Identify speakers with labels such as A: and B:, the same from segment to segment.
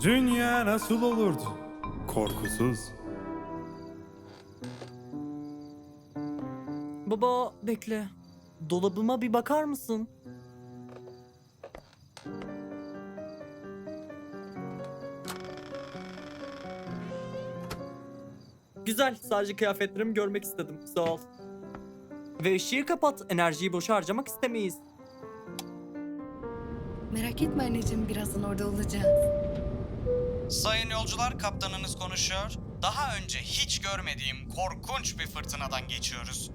A: Dünya nasıl olurdu? Korkusuz.
B: Baba bekle. Dolabıma bir bakar mısın? Güzel. Sadece kıyafetlerimi görmek istedim. Sağ ol. Ve ışığı kapat. Enerjiyi boşa harcamak istemeyiz.
C: Merak etme anneciğim birazdan orada olacağız.
D: Sayın yolcular kaptanınız konuşuyor. Daha önce hiç görmediğim korkunç bir fırtınadan geçiyoruz.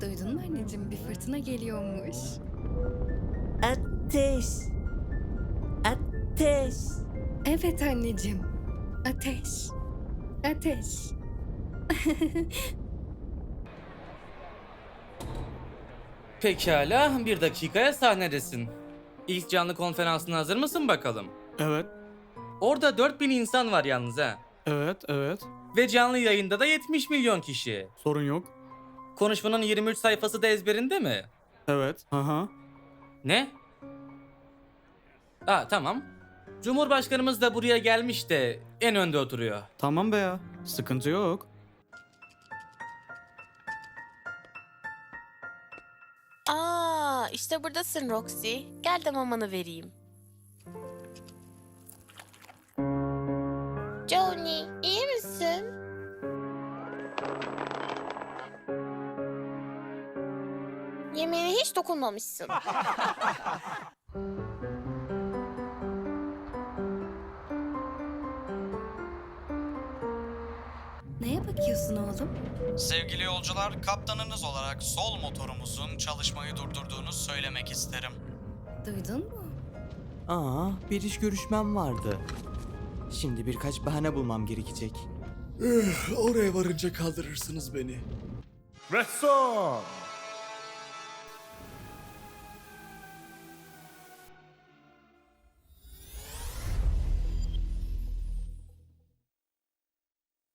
C: Duydun mu anneciğim bir fırtına geliyormuş.
B: Ateş. Ateş.
C: Evet anneciğim. Ateş. Ateş.
E: Pekala, bir dakikaya sahnedesin. İlk canlı konferansına hazır mısın bakalım?
F: Evet,
E: Orada 4000 insan var yalnız ha.
F: evet, evet.
E: Ve canlı yayında da 70 milyon kişi.
F: Sorun yok.
E: Konuşmanın 23 sayfası da ezberinde mi?
F: Evet, aha.
E: Ne? Aa tamam. Cumhurbaşkanımız da buraya gelmiş de en önde oturuyor.
F: Tamam be ya. Sıkıntı yok.
G: Aa, işte buradasın Roxy. Gel de mamanı vereyim. Johnny, iyi misin? Yemeğine hiç dokunmamışsın.
C: Neye bakıyorsun oğlum?
D: Sevgili yolcular, kaptanınız olarak sol motorumuzun çalışmayı durdurduğunu söylemek isterim.
C: Duydun mu?
H: Aa, bir iş görüşmem vardı. Şimdi birkaç bahane bulmam gerekecek.
I: Oraya varınca kaldırırsınız beni.
A: Son.